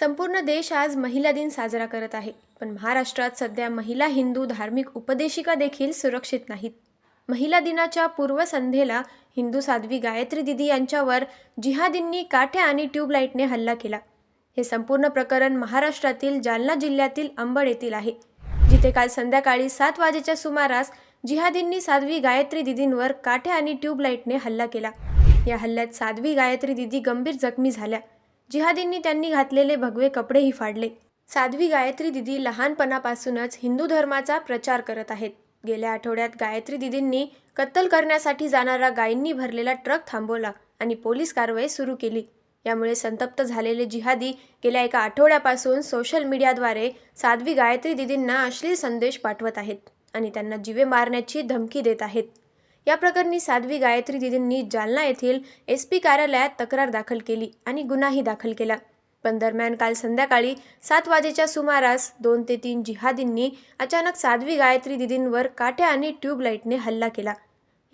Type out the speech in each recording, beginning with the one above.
संपूर्ण देश आज महिला दिन साजरा करत आहे. पण महाराष्ट्रात सध्या महिला हिंदू धार्मिक उपदेशिका देखील सुरक्षित नाहीत. महिला दिनाच्या पूर्वसंध्येला हिंदू साध्वी गायत्री दिदी यांच्यावर जिहादींनी काठ्या आणि ट्यूबलाईटने हल्ला केला. हे संपूर्ण प्रकरण महाराष्ट्रातील जालना जिल्ह्यातील अंबड येथील आहे. जिथे काल संध्याकाळी सात वाजेच्या सुमारास जिहादींनी साध्वी गायत्री दिदींवर काठ्या आणि ट्यूबलाईटने हल्ला केला. या हल्ल्यात साध्वी गायत्री दिदी गंभीर जखमी झाल्या. जिहादींनी त्यांनी घातलेले भगवे कपडेही फाडले. साध्वी गायत्री दिदी लहानपणापासूनच हिंदू धर्माचा प्रचार करत आहेत. गेल्या आठवड्यात गायत्री दिदींनी कत्तल करण्यासाठी जाणारा गायींनी भरलेला ट्रक थांबवला आणि पोलीस कारवाई सुरू केली. यामुळे संतप्त झालेले जिहादी गेल्या एका आठवड्यापासून सोशल मीडियाद्वारे साध्वी गायत्री दिदींना अश्लील संदेश पाठवत आहेत आणि त्यांना जीवे मारण्याची धमकी देत आहेत. या प्रकरणी साध्वी गायत्री दिदींनी जालना येथील एस पी कार्यालयात तक्रार दाखल केली आणि गुन्हाही दाखल केला. पण दरम्यान काल संध्याकाळी सात वाजेच्या सुमारास दोन ते तीन जिहादींनी अचानक साध्वी गायत्री दिदींवर काठ्या आणि ट्यूबलाईटने हल्ला केला.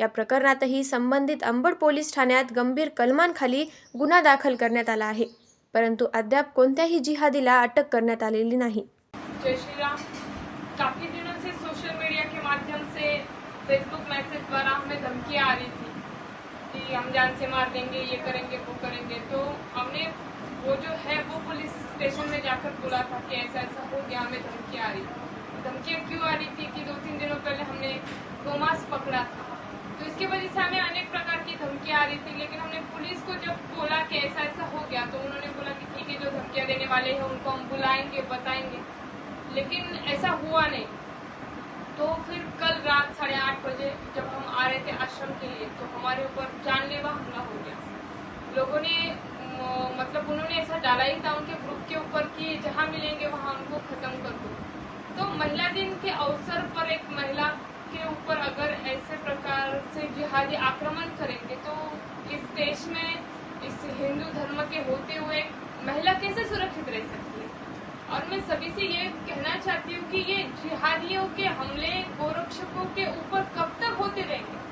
या प्रकरणातही संबंधित अंबड पोलीस ठाण्यात गंभीर कलमांखाली गुन्हा दाखल करण्यात आला आहे. परंतु अद्याप कोणत्याही जिहादीला अटक करण्यात आलेली नाही. जय श्रीराम. काफी दिनों से सोशल मीडिया के माध्यम से फेसबुक मैसेज द्वारा हमें धमकियाँ आ रही थी कि हम जान से मार देंगे, ये करेंगे, वो करेंगे। तो हमने वो जो है, वो पुलिस स्टेशन में जाकर बोला था कि ऐसा ऐसा हो गया, हमें धमकियाँ आ रही थी। धमकियाँ क्यों आ रही थी कि दो तीन दिनों पहले हमने गोमांस पकड़ा था? तो इसकी वजह से हमें अनेक प्रकार की धमकियाँ आ रही थी, लेकिन हमने पुलिस को जब बोला कि ऐसा ऐसा हो गया तो उन्होंने बोला कि ठीक है, जो धमकियाँ देने वाले हैं, उनको हम बुलाएँगे, बताएँगे। लेकिन ऐसा हुआ नहीं। तो फिर रात साढ़े आठ बजे जब हम आ रहे थे आश्रम के लिए तो हमारे ऊपर जानलेवा हमला हो गया। लोगों ने मतलब उन्होंने ऐसा डाला ही था उनके ग्रुप के ऊपर कि जहाँ मिलेंगे वहाँ उनको खत्म कर दो। तो महिला दिन के अवसर पर एक महिला के ऊपर अगर ऐसे प्रकार से जिहादी आक्रमण करेंगे तो इस देश में इस हिंदू धर्म के होते हुए महिला कैसे सुरक्षित रह सकती है? और मैं सभी से ये कहना चाहती हूँ कि ये जिहादियों के हमले गोरक्षकों के ऊपर कब तक होते रहेंगे?